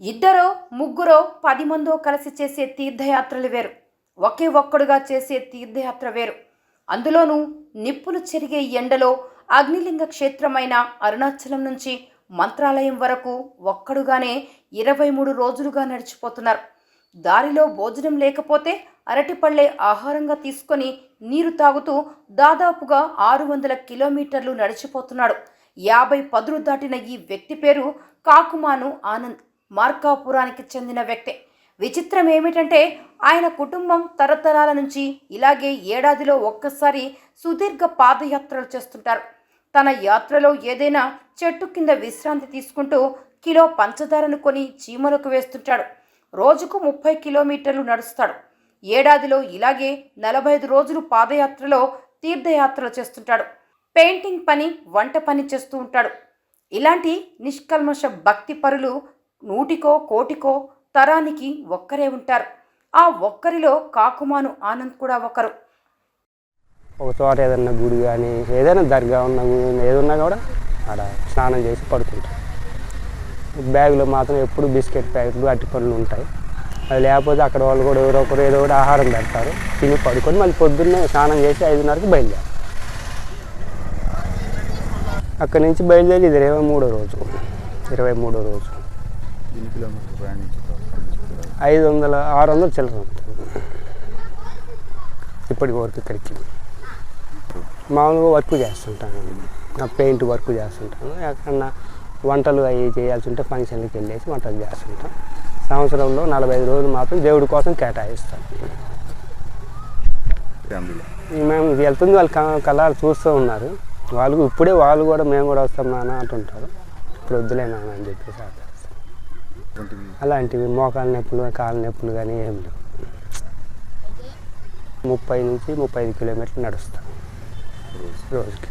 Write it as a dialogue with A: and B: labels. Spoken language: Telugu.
A: ఇద్దరో ముగ్గురో పది మందో కలిసి చేసే తీర్థయాత్రలు వేరు. ఒకే ఒక్కడుగా చేసే తీర్థయాత్ర వేరు. అందులోనూ నిప్పులు చెరిగే ఎండలో అగ్నిలింగ క్షేత్రమైన అరుణాచలం నుంచి మంత్రాలయం వరకు ఒక్కడుగానే ఇరవై మూడు రోజులుగా నడిచిపోతున్నారు. దారిలో భోజనం లేకపోతే అరటిపళ్ళే ఆహారంగా తీసుకొని నీరు తాగుతూ దాదాపుగా ఆరు వందల కిలోమీటర్లు నడిచిపోతున్నాడు. యాభై పదులు దాటిన ఈ వ్యక్తి పేరు కాకుమాను ఆనంద్. మార్కాపురానికి చెందిన వ్యక్తే. విచిత్రం ఏమిటంటే ఆయన కుటుంబం తరతరాల నుంచి ఇలాగే ఏడాదిలో ఒక్కసారి సుదీర్ఘ పాదయాత్రలు చేస్తుంటారు. తన యాత్రలో ఏదైనా చెట్టు కింద విశ్రాంతి తీసుకుంటూ కిలో పంచదారను కొని చీమలకు వేస్తుంటాడు. రోజుకు ముప్పై కిలోమీటర్లు నడుస్తాడు. ఏడాదిలో ఇలాగే నలభై ఐదు రోజులు పాదయాత్రలో తీర్థయాత్రలు చేస్తుంటాడు. పెయింటింగ్ పని వంట పని చేస్తూ ఉంటాడు. ఇలాంటి నిష్కల్మష భక్తి పరులు నూటికో కోటికో తరానికి ఒక్కరే ఉంటారు. ఆ ఒక్కరిలో కాకుమాను ఆనంద్ కూడా ఒకరు.
B: ఒక చోట ఏదన్నా గుడి కానీ ఏదైనా దర్గా ఉన్న ఏదున్నా కూడా ఆడ స్నానం చేసి పడుకుంటాం బ్యాగులో మాత్రం ఎప్పుడు బిస్కెట్ ప్యాకెట్లు అట్టి పనులు ఉంటాయి. అది లేకపోతే అక్కడ వాళ్ళు కూడా ఎవరో ఒకరు ఏదో ఒకటి ఆహారం పెడతారు. తిని పడుకొని మళ్ళీ పొద్దున్నే స్నానం చేసి ఐదున్నరకి బయలుదేరు. అక్కడి నుంచి బయలుదేరి ఇది ఇరవై మూడో రోజు ఇరవై మూడో రోజు.
C: ఎన్ని
B: ఐదు వందల ఆరు వందలు చిల్లర ఉంటుంది ఇప్పటి వరకు ఇక్కడికి. మామూలుగా వర్క్ చేస్తుంటాను. నా పెయింట్ వర్క్ చేస్తుంటాను. ఎక్కడన్నా వంటలు అవి చేయాల్సి ఉంటే ఫంక్షన్లకి వెళ్ళేసి వంటలు చేస్తుంటాం సంవత్సరంలో నలభై ఐదు రోజులు మాత్రం దేవుడి కోసం కేటాయిస్తాను. మేము వెళ్తుంది వాళ్ళు కళాలు చూస్తూ ఉన్నారు. వాళ్ళు ఇప్పుడే వాళ్ళు కూడా మేము కూడా వస్తాం నాన్న అంటుంటారు. ఇప్పుడు వద్దులే నాన్న అని చెప్పేసి అలాంటివి మోకాల నొప్పులు కాళ్ళ నొప్పులు కానీ ఏం లేవు. ముప్పై నుంచి ముప్పై ఐదు కిలోమీటర్లు నడుస్తాం.
C: రోజు
B: రోజుకి.